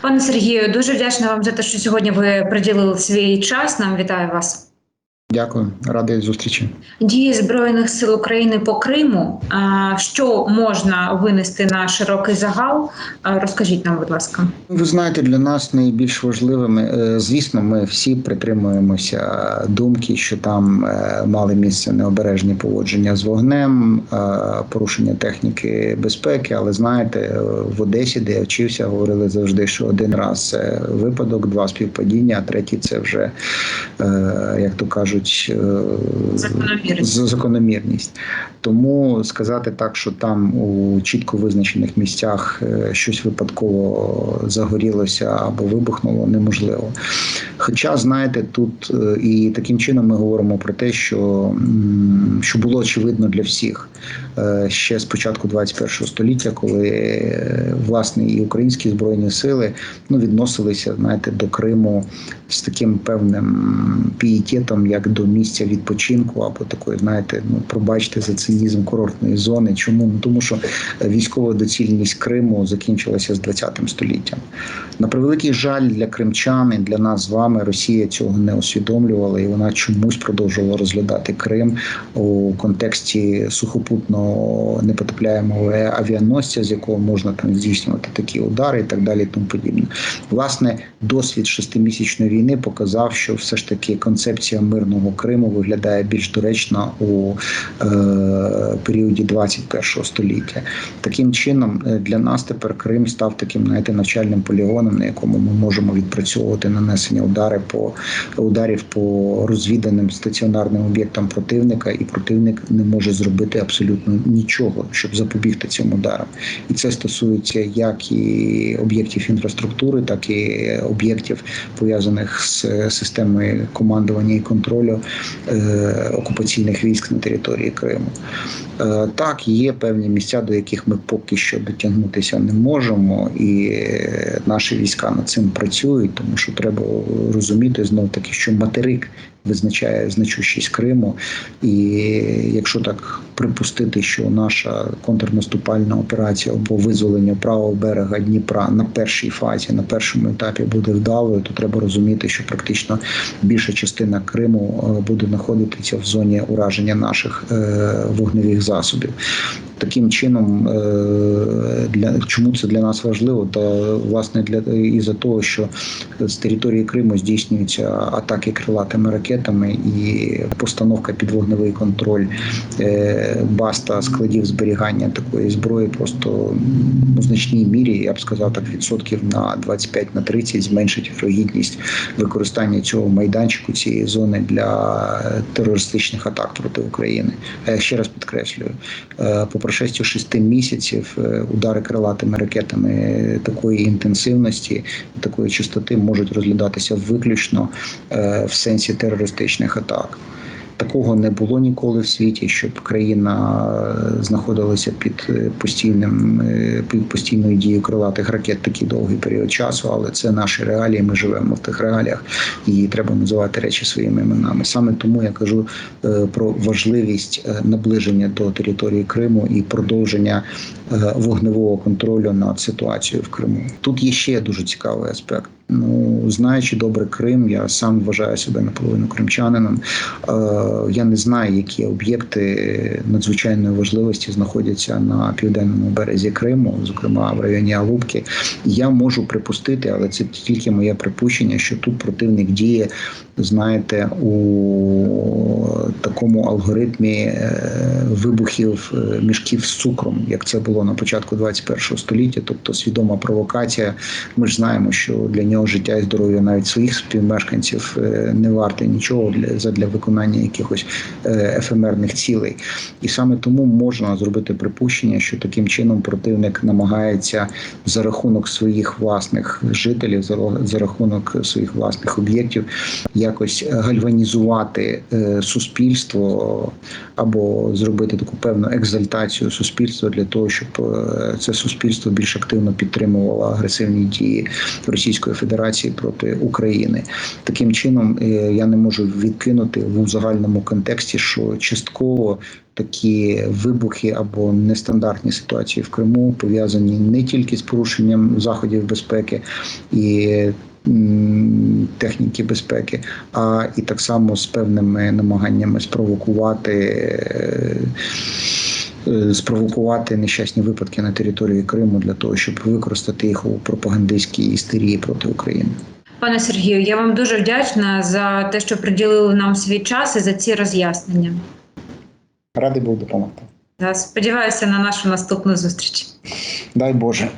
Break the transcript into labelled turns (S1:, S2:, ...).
S1: Пане Сергію, дуже вдячна вам за те, що сьогодні ви приділили свій час. Нам вітаю вас.
S2: Дякую, радий зустрічі.
S1: Дії збройних сил України по Криму. Що можна винести на широкий загал? Розкажіть нам, будь ласка.
S2: Ви знаєте, для нас найбільш важливими, е, звісно, ми всі притримуємося думки, що там е, мали місце необережні поводження з вогнем, е, порушення техніки безпеки. Але знаєте, в Одесі, де я вчився, говорили завжди, що один раз це випадок, два співпадіння, а третій це вже як то кажуть, е,
S1: Закономірність.
S2: закономірність. Тому сказати так, що там у чітко визначених місцях е, щось випадково загорілося або вибухнуло, неможливо. Хоча, знаєте, тут е, і таким чином ми говоримо про те, що, що було очевидно для всіх ще з початку 21 століття, коли власне і українські збройні сили ну, відносилися знаєте, до Криму з таким певним пієтетом, як до місця відпочинку, або такої, знаєте, ну пробачте за цинізм курортної зони. Чому? Ну тому що військова доцільність Криму закінчилася з 20 століттям. На превеликий жаль для кримчан і для нас з вами Росія цього не усвідомлювала, і вона чомусь продовжувала розглядати Крим у контексті сухопутного непотопляємого авіаносця, з якого можна там здійснювати такі удари і так далі. і Тому подібне. Власне, досвід шестимісячної війни показав, що все ж таки концепція мирного Криму виглядає більш доречно у е, періоді 21 століття. Таким чином, е, для нас тепер Крим став таким знаєте, навчальним полігоном, на якому ми можемо відпрацьовувати нанесення удари по ударів по розвіданим стаціонарним об'єктам противника, і противник не може зробити абсолютно нічого, щоб запобігти цим ударам. І це стосується як і об'єктів інфраструктури, так і об'єктів пов'язаних з системою командування і контролю е, окупаційних військ на території Криму. Е, Так, є певні місця, до яких ми поки що дотягнутися не можемо, і е, наші війська над цим працюють, тому що треба розуміти знов таки, що материк визначає значущість Криму, і якщо так припустити, що наша контрнаступальна операція або визволення правого берега Дніпра на першій фазі, на першому етапі буде вдалою, то треба розуміти, що практично більша частина Криму е, буде знаходитися в зоні ураження наших е, вогневих засобів. Таким чином, е, для чому це для нас важливо? Та власне для із за того, що з території Криму здійснюються атаки крилатими ракетами і постановка під вогневий контроль е, баз та складів зберігання такої зброї просто в значній мірі, я б сказав, так відсотків на 25 на 30 зменшить вірогідність використання цього майданчику цієї зони для терористичних атак проти України. Я ще раз підкреслюю, е, по прошесті 6 місяців е, удари крилатими ракетами такої інтенсивності, такої частоти можуть розглядатися виключно е, в сенсі терористичних атак. Такого не було ніколи в світі, щоб країна е, знаходилася під е, постійним е, під постійною дією крилатих ракет такий довгий період часу, але це наші реалії. Ми живемо в тих реаліях, і треба називати речі своїми іменами. Саме тому я кажу про важливість наближення до території Криму і продовження вогневого контролю над ситуацією в Криму. Тут є ще дуже цікавий аспект. Ну, знаючи добре Крим, я сам вважаю себе наполовину кримчанином. Е, Я не знаю, які об'єкти надзвичайної важливості знаходяться на південному березі Криму, зокрема в районі Алубки. Я можу припустити, але це тільки моє припущення, що тут противник діє, знаєте, у такому алгоритмі е, вибухів е, мішків з цукром, як це було на початку 21 століття, тобто свідома провокація. Ми ж знаємо, що для нього життя і здоров'я навіть своїх співмешканців е, не варте нічого для задля виконання якихось е, ефемерних цілей. І саме тому можна зробити припущення, що таким чином противник намагається за рахунок своїх власних жителів, за рахунок своїх власних об'єктів, якось гальванізувати е, суспільство або зробити таку певну екзальтацію суспільства для того, щоб е, це суспільство більш активно підтримувало агресивні дії Російської Федерації проти України. Таким чином е, я не можу відкинути в загальному контексті, що частково такі вибухи або нестандартні ситуації в Криму пов'язані не тільки з порушенням заходів безпеки і техніки безпеки, а і так само з певними намаганнями спровокувати. Е, Спровокувати нещасні випадки на території Криму для того, щоб використати їх у пропагандистській істерії проти України.
S1: Пане Сергію, я вам дуже вдячна за те, що приділили нам свій час і за ці роз'яснення.
S2: Радий був допомогти.
S1: Сподіваюся на нашу наступну зустріч.
S2: Дай Боже.